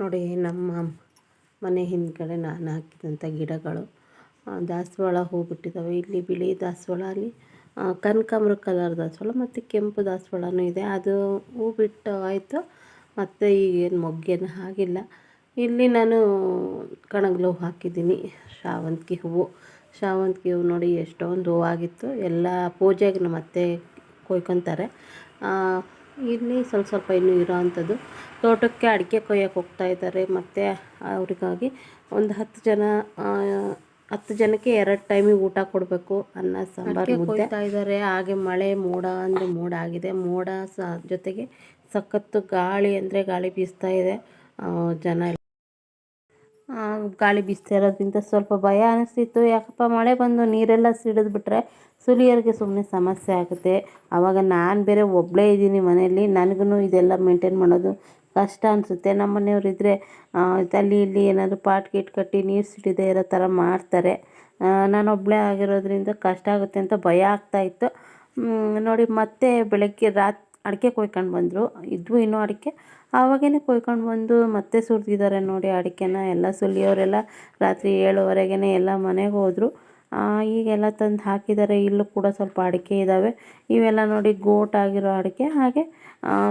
ನೋಡಿ ನಮ್ಮ ಮನೆ ಹಿಂದ್ಗಡೆ ನಾನು ಹಾಕಿದಂಥ ಗಿಡಗಳು ದಾಸವಾಳ ಹೂ ಇಲ್ಲಿ ಬಿಳಿ ದಾಸವಾಳ, ಅಲ್ಲಿ ಕನಕಾಂಬ್ರ ಕಲರ್ ದಾಸವಾಳ ಮತ್ತು ಕೆಂಪು ದಾಸವಾಳನೂ ಇದೆ. ಅದು ಹೂ ಬಿಟ್ಟು ಆಯಿತು. ಮತ್ತು ಈಗೇನು ಮೊಗ್ಗೇನು ಆಗಿಲ್ಲ ಇಲ್ಲಿ ನಾನು ಕಣಗಲು ಹೂ ಹಾಕಿದ್ದೀನಿ. ಶಾವಂತಿಗೆ ಹೂವು. ಶಾವಂತಿಗೆ ಹೂವು ನೋಡಿ ಎಷ್ಟೊಂದು ಹೂವಾಗಿತ್ತು. ಎಲ್ಲ ಪೂಜೆಗೆ ನಮ್ಮ ಅತ್ತೆ ಕೊಯ್ಕೊತಾರೆ ಇಲ್ಲಿ ಸ್ವಲ್ಪ ಸ್ವಲ್ಪ ಇನ್ನೂ ಇರೋ ಅಂಥದ್ದು ತೋಟಕ್ಕೆ ಅಡಿಕೆ ಕೊಯ್ಯೋಕೆ ಹೋಗ್ತಾ ಇದ್ದಾರೆ. ಮತ್ತು ಅವರಿಗಾಗಿ ಒಂದು ಹತ್ತು ಜನ ಹತ್ತು ಜನಕ್ಕೆ ಎರಡು ಟೈಮಿಗೆ ಊಟ ಕೊಡಬೇಕು. ಅನ್ನ ಸಾಂಬಾರು ಮುದ್ದೆ. ಇದ್ದಾರೆ. ಹಾಗೆ ಮಳೆ ಮೋಡ ಅಂದರೆ ಮೋಡ ಆಗಿದೆ. ಮೋಡ ಸ ಜೊತೆಗೆ ಸಖತ್ತು ಗಾಳಿ ಅಂದರೆ ಗಾಳಿ ಬೀಸ್ತಾ ಇದೆ. ಜನ ಗಾಳಿ ಬೀಸ್ತಾ ಇರೋದ್ರಿಂದ ಸ್ವಲ್ಪ ಭಯ ಅನಿಸ್ತಿತ್ತು. ಯಾಕಪ್ಪ, ಮಳೆ ಬಂದು ನೀರೆಲ್ಲ ಸಿಡಿದ್ಬಿಟ್ರೆ ಸುಲಿಯರಿಗೆ ಸುಮ್ಮನೆ ಸಮಸ್ಯೆ ಆಗುತ್ತೆ. ಆವಾಗ ನಾನು ಬೇರೆ ಒಬ್ಬಳೇ ಇದ್ದೀನಿ ಮನೆಯಲ್ಲಿ. ನನಗೂ ಇದೆಲ್ಲ ಮೇಂಟೈನ್ ಮಾಡೋದು ಕಷ್ಟ ಅನಿಸುತ್ತೆ. ನಮ್ಮ ಮನೆಯವ್ರು ಇದ್ದರೆ ಅಲ್ಲಿ ಇಲ್ಲಿ ಏನಾದರೂ ಪಾಟ್ ಗೀಟ್ ಕಟ್ಟಿ ನೀರು ಸಿಡಿದೇ ಇರೋ ಥರ ಮಾಡ್ತಾರೆ. ನಾನು ಒಬ್ಬಳೇ ಆಗಿರೋದ್ರಿಂದ ಕಷ್ಟ ಆಗುತ್ತೆ ಅಂತ ಭಯ ಆಗ್ತಾಯಿತ್ತು ನೋಡಿ, ಮತ್ತೆ ಬೆಳಗ್ಗೆ ರಾತ್ ಅಡಿಕೆ ಕೊಯ್ಕೊಂಡು ಬಂದರು. ಇದ್ವು ಇನ್ನೂ ಅಡಿಕೆ. ಆವಾಗೇ ಕೊಯ್ಕೊಂಡು ಬಂದು ಮತ್ತೆ ಸುರಿದಿದ್ದಾರೆ ನೋಡಿ ಅಡಿಕೆನ. ಎಲ್ಲ ಸುಲಿಯೋರೆಲ್ಲ ರಾತ್ರಿ ಏಳುವರೆಗೇ ಎಲ್ಲ ಮನೆಗೆ ಹೋದರು. ಈಗೆಲ್ಲ ತಂದು ಹಾಕಿದ್ದಾರೆ. ಇಲ್ಲೂ ಕೂಡ ಸ್ವಲ್ಪ ಅಡಿಕೆ ಇದ್ದಾವೆ ಇವೆಲ್ಲ ನೋಡಿ ಗೋಟ್ ಆಗಿರೋ ಅಡಿಕೆ. ಹಾಗೆ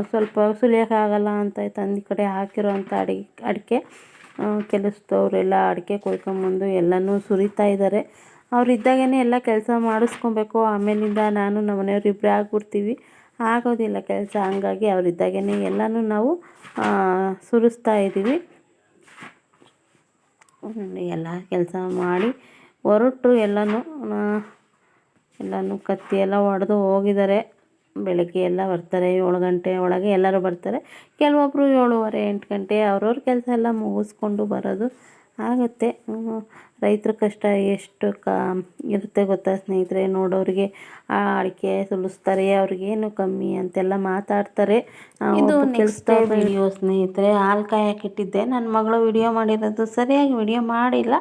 ಸ್ವಲ್ಪ ಸುಲಿಯೋಕ್ಕಾಗಲ್ಲ ಅಂತ ತಂದು ಕಡೆ ಹಾಕಿರೋ ಅಂಥ ಅಡಿ, ಅಡಿಕೆ. ಕೆಲಸದವರೆಲ್ಲ ಅಡಿಕೆ ಕೊಯ್ಕೊಂಬಂದು ಎಲ್ಲನೂ ಸುರಿತಾ ಇದ್ದಾರೆ. ಅವ್ರು ಎಲ್ಲ ಕೆಲಸ ಮಾಡಿಸ್ಕೊಬೇಕು. ಆಮೇಲಿಂದ ನಾನು ನಮ್ಮ ಮನೆಯವ್ರು ಇಬ್ಬರೇ ಆಗ್ಬಿಡ್ತೀವಿ. ಆಗೋದಿಲ್ಲ ಕೆಲಸ. ಹಂಗಾಗಿ ಅವರಿದ್ದಾಗೇ ಎಲ್ಲನೂ ನಾವು ಸುರಿಸ್ತಾ ಇದ್ದೀವಿ. ಎಲ್ಲ ಕೆಲಸ ಮಾಡಿ ಹೊರಟ್ರು ಎಲ್ಲನೂ ಎಲ್ಲನೂ ಕತ್ತಿ ಎಲ್ಲ ಒಡೆದು ಹೋಗಿದ್ದಾರೆ. ಬೆಳಗ್ಗೆ ಎಲ್ಲ ಬರ್ತಾರೆ, ಏಳು ಗಂಟೆ ಒಳಗೆ ಎಲ್ಲರೂ ಬರ್ತಾರೆ. ಕೆಲವೊಬ್ಬರು ಏಳುವರೆ, ಎಂಟು ಗಂಟೆ ಅವ್ರವ್ರ ಕೆಲಸ ಎಲ್ಲ ಮುಗಿಸ್ಕೊಂಡು ಬರೋದು. ಆಗುತ್ತೆ. ರೈತರ ಕಷ್ಟ ಎಷ್ಟು ಕಾ ಇರುತ್ತೆ ಗೊತ್ತಾ ಸ್ನೇಹಿತರೆ? ನೋಡೋರಿಗೆ ಆ ಅಡಿಕೆ ಸುಲಿಸ್ತಾರೆ ಅವ್ರಿಗೇನು ಕಮ್ಮಿ ಅಂತೆಲ್ಲ ಮಾತಾಡ್ತಾರೆ. ಇದು ನೆಕ್ಸ್ಟ್ ವಿಡಿಯೋ ಸ್ನೇಹಿತರೆ. ಹಾಲು ಕಾಯಕ್ಕಿಟ್ಟಿದ್ದೆ ನನ್ನ ಮಗಳು ವಿಡಿಯೋ ಮಾಡಿರೋದು ಸರಿಯಾಗಿ ವಿಡಿಯೋ ಮಾಡಿಲ್ಲ.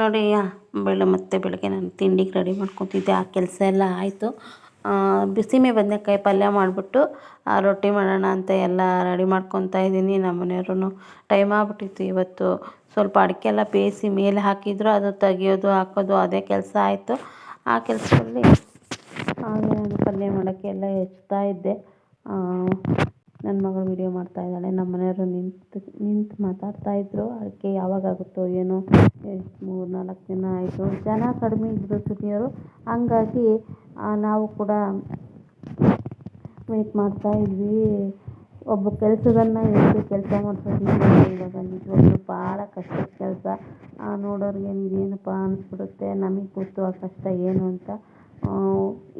ನೋಡಿ ಬೆಳ ಬೆಳೆ ಮತ್ತೆ ಬೆಳಗ್ಗೆ ನಾನು ತಿಂಡಿಗೆ ರೆಡಿ ಮಾಡ್ಕೊತಿದ್ದೆ. ಆ ಕೆಲಸ ಎಲ್ಲ ಆಯಿತು. ಬಿಸಿಮೆ ಬದನೆಕಾಯಿ ಪಲ್ಯ ಮಾಡಿಬಿಟ್ಟು ರೊಟ್ಟಿ ಮಾಡೋಣ ಅಂತ ಎಲ್ಲ ರೆಡಿ ಮಾಡ್ಕೊತಾ ಇದ್ದೀನಿ ನಮ್ಮ ಮನೆಯವ್ರೂ ಟೈಮ್ ಆಗ್ಬಿಟ್ಟಿತ್ತು ಇವತ್ತು. ಸ್ವಲ್ಪ ಅಡಿಕೆ ಎಲ್ಲ ಬೇಯಿಸಿ ಮೇಲೆ ಹಾಕಿದ್ರು, ಅದು ತೆಗಿಯೋದು, ಹಾಕೋದು, ಅದೇ ಕೆಲಸ ಆಯಿತು. ಆ ಕೆಲಸದಲ್ಲಿ ಹಾಗೆ ನಾನು ಪಲ್ಯ ಮಾಡೋಕ್ಕೆ ಎಲ್ಲ ಹೆಚ್ತಾ ಇದ್ದೆ. ನನ್ನ ಮಗಳು ವಿಡಿಯೋ ಮಾಡ್ತಾ ಇದ್ದಾಳೆ. ನಮ್ಮ ಮನೆಯವರು ನಿಂತು ನಿಂತು ಮಾತಾಡ್ತಾ ಇದ್ದರು ಅದಕ್ಕೆ ಯಾವಾಗ ಆಗುತ್ತೋ ಏನೋ ಮೂರು, ನಾಲ್ಕು ದಿನ ಆಯಿತು. ಜನ ಕಡಿಮೆ ಇದ್ದರು ಸುಲಿಯೋರು ಹಂಗಾಗಿ ನಾವು ಕೂಡ ವೆಯ್ಟ್ ಮಾಡ್ತಾ ಇದ್ವಿ. ಒಬ್ಬ ಕೆಲಸದನ್ನ ಹೇಳಿ ಕೆಲಸ ನಿಜವಾಗ್ಲೂ ಭಾಳ ಕಷ್ಟದ ಕೆಲಸ. ನೋಡೋರಿಗೆ ಇದೇನಪ್ಪ ಅನಿಸ್ಬಿಡುತ್ತೆ. ನಮಗೆ ಗೊತ್ತು ಆ ಕಷ್ಟ ಏನು ಅಂತ.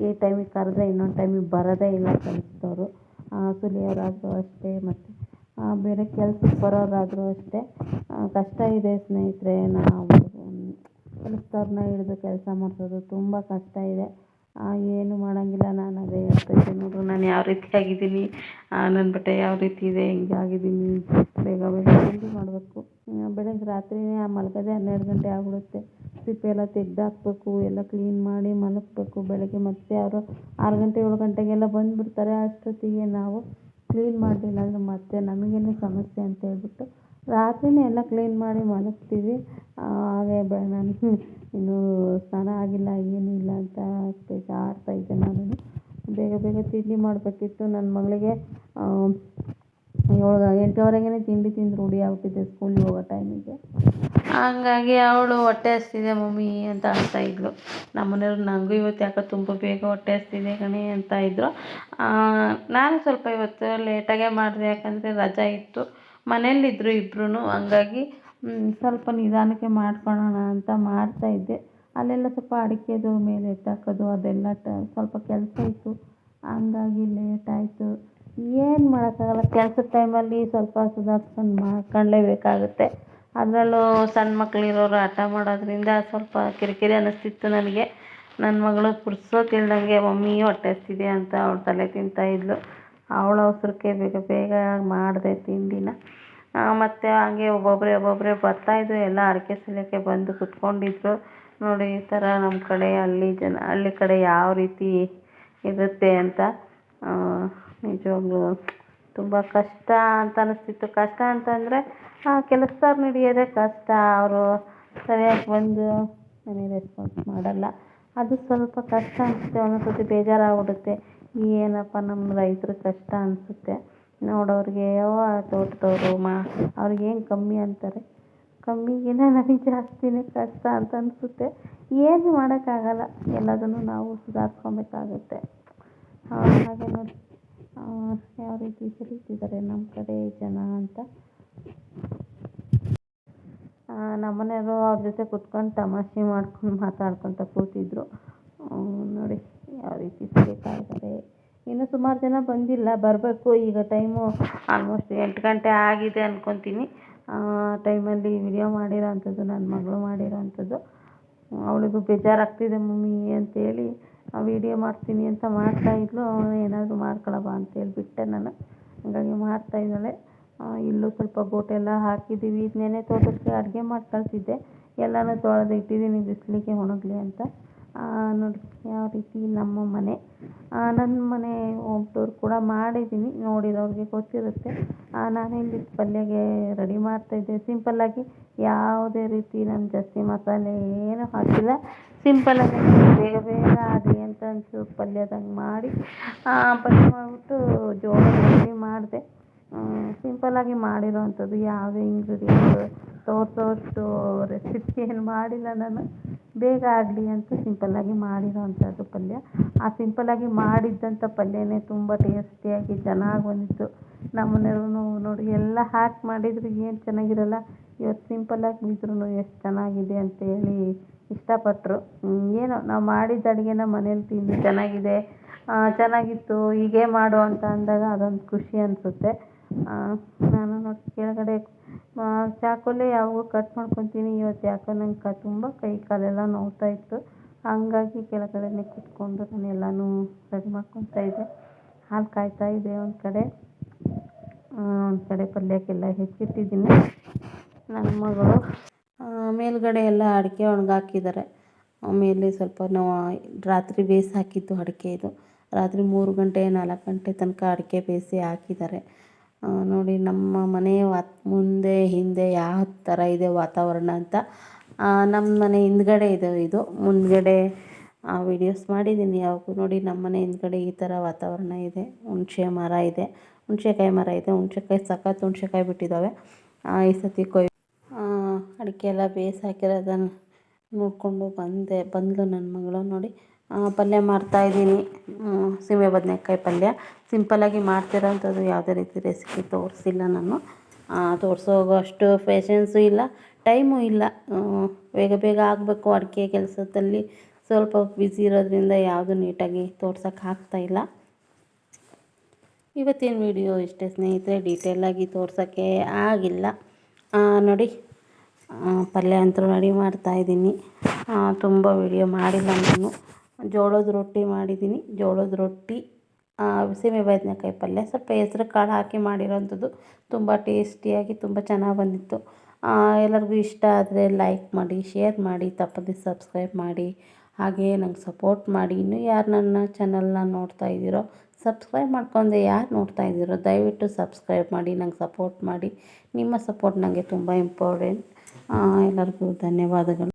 ಈ ಟೈಮಿಗೆ ಕರೆದ್ರೆ ಇನ್ನೊಂದು ಟೈಮಿಗೆ ಬರೋದೇ ಇಲ್ಲ ಕೆಲಸದವರು ಸುಲಿಯೋರಾದರೂ ಅಷ್ಟೇ ಮತ್ತು ಬೇರೆ ಕೆಲ್ಸಕ್ಕೆ ಬರೋರಾದರೂ ಅಷ್ಟೇ ಕಷ್ಟ ಇದೆ ಸ್ನೇಹಿತರೆ, ನಾವು ಕೆಲಸದವ್ರನ್ನ ಹಿಡಿದು ಕೆಲಸ ಮಾಡಿಸೋದು ತುಂಬ ಕಷ್ಟ ಇದೆ. ಏನು ಮಾಡೋಂಗಿಲ್ಲ, ನಾನು ಅದೇ ಹೇಳ್ತಾ ಇದ್ದೆ ನಾನು ಯಾವ ರೀತಿ ಆಗಿದ್ದೀನಿ ನನ್ನ ಬಟ್ಟೆ ಯಾವ ರೀತಿ ಇದೆ, ಹಿಂಗೆ ಬೇಗ ತಿಂಡಿ ಮಾಡಬೇಕು. ಬೆಳಗ್ಗೆ ರಾತ್ರಿನೇ ಮಲಗೋದೇ ಹನ್ನೆರಡು ಗಂಟೆ ಆಗಿಬಿಡುತ್ತೆ. ಸಿಪ್ಪೆ ಎಲ್ಲ ತೆಗ್ದು ಹಾಕ್ಬೇಕು, ಎಲ್ಲ ಕ್ಲೀನ್ ಮಾಡಿ ಮಲಗಬೇಕು. ಬೆಳಗ್ಗೆ ಮತ್ತೆ ಅವರು ಆರು ಗಂಟೆ, ಏಳು ಗಂಟೆಗೆಲ್ಲ ಬಂದುಬಿಡ್ತಾರೆ. ಅಷ್ಟೊತ್ತಿಗೆ ನಾವು ಕ್ಲೀನ್ ಮಾಡಲಿಲ್ಲ ಅಂದರೆ ಮತ್ತೆ ನಮಗೇನೆ ಸಮಸ್ಯೆ ಅಂತ ಹೇಳ್ಬಿಟ್ಟು ರಾತ್ರಿನೇ ಎಲ್ಲ ಕ್ಲೀನ್ ಮಾಡಿ ಮಲಗ್ತೀವಿ. ಹಾಗೆ ನಾನು ಇನ್ನೂ ಸ್ನಾನ ಆಗಿಲ್ಲ, ಏನೂ ಇಲ್ಲ ಅಂತ ಇದ್ದೆ ನಾನು. ಬೇಗ ಬೇಗ ತಿಂಡಿ ಮಾಡಬೇಕಿತ್ತು. ನನ್ನ ಮಗಳಿಗೆ ಏಳು ಎಂಟುವರೆಗೇ ತಿಂಡಿ ತಿಂದು ರೂಢಿ ಆಗ್ಬಿಟ್ಟಿದ್ದೆ ಸ್ಕೂಲಿಗೆ ಹೋಗೋ ಟೈಮಿಗೆ ಹಂಗಾಗಿ ಅವಳು ಹೊಟ್ಟೆ ಹಸ್ತಿದೆ ಮಮ್ಮಿ ಅಂತ ಅಂತ ಇದ್ಳು ನಮ್ಮ ಮನೆಯವ್ರು ನನಗೂ ಇವತ್ತು ಯಾಕೋ ತುಂಬ ಬೇಗ ಹೊಟ್ಟೆ ಹಸ್ತಿದೆ ಕಣೆ ಅಂತ ಇದ್ದರು ನಾನು ಸ್ವಲ್ಪ ಇವತ್ತು ಲೇಟಾಗೇ ಮಾಡಿದೆ, ಯಾಕಂದರೆ ರಜಾ ಇತ್ತು. ಮನೇಲಿದ್ದರು ಇಬ್ರೂ ಹಂಗಾಗಿ ಸ್ವಲ್ಪ ನಿಧಾನಕ್ಕೆ ಮಾಡ್ಕೊಳ್ಳೋಣ ಅಂತ ಮಾಡ್ತಾಯಿದ್ದೆ ಅಲ್ಲೆಲ್ಲ ಸ್ವಲ್ಪ ಅಡಿಕೆದು ಮೇಲೆ ಎತ್ತಾಕೋದು, ಅದೆಲ್ಲ ಟ, ಸ್ವಲ್ಪ ಕೆಲಸ ಇತ್ತು. ಹಂಗಾಗಿ ಲೇಟ್ ಆಯಿತು. ಏನು ಮಾಡೋಕ್ಕಾಗಲ್ಲ. ಕೆಲ್ಸದ ಟೈಮಲ್ಲಿ ಸ್ವಲ್ಪ ಸುಧಾರಿಸ್ಕೊಂಡು ಮಾಡ್ಕೊಳ್ಳೇಬೇಕಾಗುತ್ತೆ ಅದರಲ್ಲೂ ಸಣ್ಣ ಮಕ್ಕಳಿರೋರು ಹಠ ಮಾಡೋದ್ರಿಂದ ಸ್ವಲ್ಪ ಕಿರಿಕಿರಿ ಅನ್ನಿಸ್ತಿತ್ತು ನನಗೆ. ನನ್ನ ಮಗಳು ಪುರ್ಸೊತ್ತಿಲ್ದಂಗೆ ಮಮ್ಮಿ, ಹೊಟ್ಟೆ ಹಸ್ತಿದೆ ಅಂತ ಅವಳು ತಲೆ ತಿಂತಾ ಇದ್ಳು ಅವಳ ಅವಸರಕ್ಕೆ ಬೇಗ ಬೇಗ ಮಾಡಿದೆ ತಿಂಡಿನ. ಮತ್ತು ಹಾಗೆ ಒಬ್ಬೊಬ್ಬರೇ ಒಬ್ಬೊಬ್ಬರೇ ಬರ್ತಾಯಿದ್ರು ಎಲ್ಲ ಅಡಿಕೆ ಸಲಕ್ಕೆ ಬಂದು ಕುತ್ಕೊಂಡಿದ್ರು. ನೋಡಿ, ಈ ಥರ ನಮ್ಮ ಕಡೆ ಹಳ್ಳಿ ಜನ, ಹಳ್ಳಿ ಕಡೆ ಯಾವ ರೀತಿ ಇರುತ್ತೆ ಅಂತ ನಿಜವಾಗ್ಲೂ ತುಂಬ ಕಷ್ಟ ಅಂತ ಅನ್ನಿಸ್ತಿತ್ತು ಕಷ್ಟ ಅಂತಂದರೆ ಕೆಲಸದವ್ರು ಹಿಡಿಯೋದೇ ಕಷ್ಟ. ಅವರು ಸರಿಯಾಗಿ ಬಂದು ನನಗೆ ರೆಸ್ಪಾನ್ಸ್ ಮಾಡಲ್ಲ. ಅದು ಸ್ವಲ್ಪ ಕಷ್ಟ ಅನಿಸುತ್ತೆ. ಒಂದೊಂದು ಸರ್ತಿ ಬೇಜಾರಾಗ್ಬಿಡುತ್ತೆ. ಏನಪ್ಪ ನಮ್ಮ ರೈತರು ಕಷ್ಟ ಅನಿಸುತ್ತೆ. ನೋಡೋರಿಗೆ ಯಾವ ತೋಟದವರು, ಮಾ ಅವ್ರಿಗೇನು ಕಮ್ಮಿ ಅಂತಾರೆ. ಕಮ್ಮಿಗಿಂತ ನಮಗೆ ಜಾಸ್ತಿನೇ ಕಷ್ಟ ಅಂತ ಅನಿಸುತ್ತೆ. ಏನು ಮಾಡೋಕ್ಕಾಗಲ್ಲ. ಎಲ್ಲದನ್ನು ನಾವು ಸುಧಾರಿಸ್ಕೊಬೇಕಾಗುತ್ತೆ. ಹಾಗೆ ನೋಡಿ. ಯಾವ ರೀತಿ ಸುರಿತಿದ್ದಾರೆ ನಮ್ಮ ಕಡೆ ಜನ ಅಂತ. ನಮ್ಮನೆಯವರು ಅವ್ರ ಜೊತೆ ಕುತ್ಕೊಂಡು ತಮಾಷೆ ಮಾಡ್ಕೊಂಡು ಮಾತಾಡ್ಕೊತ ಕೂತಿದ್ರು. ನೋಡಿ ಯಾವ ರೀತಿ ಇನ್ನೂ ಸುಮಾರು ಜನ ಬಂದಿಲ್ಲ, ಬರಬೇಕು. ಈಗ ಟೈಮು ಆಲ್ಮೋಸ್ಟ್ ಎಂಟು ಗಂಟೆ ಆಗಿದೆ ಅಂದ್ಕೊತೀನಿ ಟೈಮಲ್ಲಿ ವಿಡಿಯೋ ಮಾಡಿರೋ ಅಂಥದ್ದು ನನ್ನ ಮಗಳು ಮಾಡಿರೋ ಅಂಥದ್ದು ಅವಳಿಗೂ ಬೇಜಾರಾಗ್ತಿದೆ ಮಮ್ಮಿ ಅಂತೇಳಿ. ವೀಡಿಯೋ ಮಾಡ್ತೀನಿ ಅಂತ ಮಾಡ್ತಾಯಿದ್ಲು ಏನಾದರೂ ಮಾಡ್ಕೊಳಪ್ಪ ಅಂತೇಳಿ ಬಿಟ್ಟೆ ನಾನು. ಹಾಗಾಗಿ ಮಾಡ್ತಾಯಿದ್ದಾಳೆ ಇಲ್ಲೂ ಸ್ವಲ್ಪ ಗೋಟೆಲ್ಲ ಹಾಕಿದ್ದೀವಿ. ನೆನೆ ತೋಟಕ್ಕೆ ಅಡುಗೆ ಮಾಡಿ ಕಳಿಸಿದ್ದೆ ಎಲ್ಲನೂ ತೊಳೆದು ಇಟ್ಟಿದ್ದೀನಿ, ಬಿಸಿಲಿಗೆ ಒಣಗಲಿ ಅಂತ. ನೋಡಿ, ಯಾವ ರೀತಿ ನಮ್ಮ ಮನೆ. ನನ್ನ ಮನೆ ಹೋಮ್ ಟೂರ್ ಕೂಡ ಮಾಡಿದ್ದೀನಿ ನೋಡಿರೋರಿಗೆ ಗೊತ್ತಿರುತ್ತೆ. ನಾನಿಲ್ಲಿ ಪಲ್ಯಗೆ ರೆಡಿ ಮಾಡ್ತಾಯಿದ್ದೆ ಸಿಂಪಲ್ಲಾಗಿ ಯಾವುದೇ ರೀತಿ ನಾನು ಜಾಸ್ತಿ ಮಸಾಲೆ ಏನೂ ಹಾಕಿಲ್ಲ. ಸಿಂಪಲ್ಲಾಗಿ ಬೇಗ ಬೇಗ ಆಗಲಿ ಒಂಚೂರು ಪಲ್ಯದಂಗೆ ಮಾಡಿ. ಪಲ್ಯ ಮಾಡಿಬಿಟ್ಟು ಜೋಳದ ರೊಟ್ಟಿ ಮಾಡಿದೆ. ಸಿಂಪಲ್ಲಾಗಿ ಮಾಡಿರೋ ಅಂಥದ್ದು ಯಾವುದೇ ಇಂಗ್ರೀಡಿಯೆಂಟ್ ತೋರಿಸೋಷ್ಟು ರೆಸಿಪಿ ಏನು ಮಾಡಿಲ್ಲ ನಾನು. ಬೇಗ ಆಗಲಿ ಅಂತ ಸಿಂಪಲ್ಲಾಗಿ ಮಾಡಿರೋ ಅಂಥದ್ದು ಪಲ್ಯ. ಆ ಸಿಂಪಲ್ಲಾಗಿ ಮಾಡಿದ್ದಂಥ ಪಲ್ಯನೇ ತುಂಬ ಟೇಸ್ಟಿಯಾಗಿ ಚೆನ್ನಾಗಿ ಬಂದಿತ್ತು. ನಮ್ಮ ಮನೆಯವ್ರೂ ನೋಡಿ, ಎಲ್ಲ ಹಾಕಿ ಮಾಡಿದರೂ, ಏನು ಚೆನ್ನಾಗಿರಲ್ಲ. ಇವತ್ತು ಸಿಂಪಲ್ಲಾಗಿ ಇದ್ರೂ ಎಷ್ಟು ಚೆನ್ನಾಗಿದೆ ಅಂತೇಳಿ ಇಷ್ಟಪಟ್ಟರು ಏನೋ, ನಾವು ಮಾಡಿದ ಅಡುಗೆನ ಮನೇಲಿ ತಿಂದು ಚೆನ್ನಾಗಿದೆ. ಚೆನ್ನಾಗಿತ್ತು, ಹೀಗೆ ಮಾಡು ಅಂತ ಅಂದಾಗ ಅದೊಂದು ಖುಷಿ ಅನಿಸುತ್ತೆ. ನಾನು ನೋಡಿ, ಕೆಳಗಡೆ ಚಾಕುಲೇ ಯಾವಾಗಲೂ ಕಟ್ ಮಾಡ್ಕೊತೀನಿ. ಇವತ್ತು ಯಾಕೋ ನಂಗೆ ಕ, ತುಂಬ ಕೈ ಕಾಲೆಲ್ಲ ನೋವ್ತಾ ಇತ್ತು. ಹಾಗಾಗಿ ಕೆಳಗಡೆನೇ ಕೂತ್ಕೊಂಡು ನಾನು ಎಲ್ಲನೂ ರೆಡಿ ಮಾಡ್ಕೊತಾ ಇದ್ದೆ. ಹಾಲು ಕಾಯ್ತಾ ಇದೆ ಒಂದು ಕಡೆ. ಒಂದು ಕಡೆ ಪಲ್ಯಕ್ಕೆಲ್ಲ ಹೆಚ್ಚಿಟ್ಟಿದ್ದೀನಿ. ನನ್ನ ಮಗಳು ಮೇಲುಗಡೆ ಎಲ್ಲ ಅಡಿಕೆ ಒಣಗಾಕಿದ್ದಾರೆ. ಆಮೇಲೆ ಸ್ವಲ್ಪ ನಾವು ರಾತ್ರಿ ಬೇಯಿಸಿ ಹಾಕಿದ್ದು ಅಡಿಕೆ ಇದು. ರಾತ್ರಿ ಮೂರು ಗಂಟೆ, ನಾಲ್ಕು ಗಂಟೆ ತನಕ ಅಡಿಕೆ ಬೇಯಿಸಿ ಹಾಕಿದ್ದಾರೆ. ನೋಡಿ ನಮ್ಮ ಮನೆ ವಾತ್, ಮುಂದೆ, ಹಿಂದೆ ಯಾವ ಥರ ಇದೆ ವಾತಾವರಣ ಅಂತ. ನಮ್ಮ ಮನೆ ಹಿಂದ್ಗಡೆ ಇದೆ ಇದು. ಮುಂದ್ಗಡೆ ವಿಡಿಯೋಸ್ ಮಾಡಿದ್ದೀನಿ. ಯಾವಾಗೂ ನೋಡಿ ನಮ್ಮ ಮನೆ ಹಿಂದ್ಗಡೆ ಈ ಥರ ವಾತಾವರಣ ಇದೆ. ಹುಣಸೆ ಮರ ಇದೆ. ಹುಣ್ಸೆಕಾಯಿ ಮರ ಇದೆ. ಹುಣ್ಸೆಕಾಯಿ ಸಖತ್ ಹುಣ್ಸೆಕಾಯಿ ಬಿಟ್ಟಿದ್ದಾವೆ. ಈ ಸತಿ ಕೊಯ್ ಅಡಿಕೆ ಎಲ್ಲ ಬೇಯಿಸಿ ಹಾಕಿರೋದನ್ನು ನೋಡಿಕೊಂಡು ಬಂದೆ ಬಂದಳು ನನ್ನ ಮಗಳು ನೋಡಿ. ಪಲ್ಯ ಮಾಡ್ತಾಯಿದ್ದೀನಿ ಸೀಮೆ ಬದನೇಕಾಯಿ ಪಲ್ಯ. ಸಿಂಪಲ್ಲಾಗಿ ಮಾಡ್ತಿರೋಂಥದ್ದು ಯಾವುದೇ ರೀತಿ ರೆಸಿಪಿ ತೋರಿಸಿಲ್ಲ ನಾನು. ತೋರಿಸೋ ಅಷ್ಟು ಪೇಷನ್ಸು ಇಲ್ಲ ಟೈಮು ಇಲ್ಲ. ಬೇಗ ಬೇಗ ಆಗಬೇಕು ಅಡಿಕೆ ಕೆಲಸದಲ್ಲಿ. ಸ್ವಲ್ಪ ಬ್ಯುಸಿ ಇರೋದ್ರಿಂದ ಯಾವುದು ನೀಟಾಗಿ ತೋರ್ಸೋಕೆ ಆಗ್ತಾಯಿಲ್ಲ ಇವತ್ತಿನ ವಿಡಿಯೋ ಇಷ್ಟೇ ಸ್ನೇಹಿತರೆ ಡೀಟೇಲಾಗಿ ತೋರ್ಸೋಕ್ಕೆ ಆಗಿಲ್ಲ. ನೋಡಿ. ಪಲ್ಯ ಅಂತೂ ರೆಡಿ ಮಾಡ್ತಾಯಿದ್ದೀನಿ ತುಂಬ ವಿಡಿಯೋ ಮಾಡಿಲ್ಲ ನಾನು. ಜೋಳದ ರೊಟ್ಟಿ ಮಾಡಿದ್ದೀನಿ. ಜೋಳದ ರೊಟ್ಟಿ ಸೀಮೆ ಬದನೇಕಾಯಿ ಪಲ್ಯ. ಸ್ವಲ್ಪ ಹೆಸ್ರು ಕಾಳು ಹಾಕಿ ಮಾಡಿರೋಂಥದ್ದು. ತುಂಬ ಟೇಸ್ಟಿಯಾಗಿ ತುಂಬ ಚೆನ್ನಾಗಿ ಬಂದಿತ್ತು. ಎಲ್ಲರಿಗೂ ಇಷ್ಟ ಆದರೆ ಲೈಕ್ ಮಾಡಿ ಶೇರ್ ಮಾಡಿ, ತಪ್ಪದೆ ಸಬ್ಸ್ಕ್ರೈಬ್ ಮಾಡಿ. ಹಾಗೇ ನಂಗೆ ಸಪೋರ್ಟ್ ಮಾಡಿ. ಇನ್ನೂ ಯಾರು ನನ್ನ ಚಾನಲ್ನ ನೋಡ್ತಾ ಇದ್ದೀರೋ ಸಬ್ಸ್ಕ್ರೈಬ್ ಮಾಡ್ಕೊಂಡೆ ಯಾರು ನೋಡ್ತಾ ಇದ್ದೀರೋ, ದಯವಿಟ್ಟು ಸಬ್ಸ್ಕ್ರೈಬ್ ಮಾಡಿ, ನಂಗೆ ಸಪೋರ್ಟ್ ಮಾಡಿ. ನಿಮ್ಮ ಸಪೋರ್ಟ್ ನನಗೆ ತುಂಬ ಇಂಪಾರ್ಟೆಂಟ್ ಎಲ್ಲರಿಗೂ ಧನ್ಯವಾದಗಳು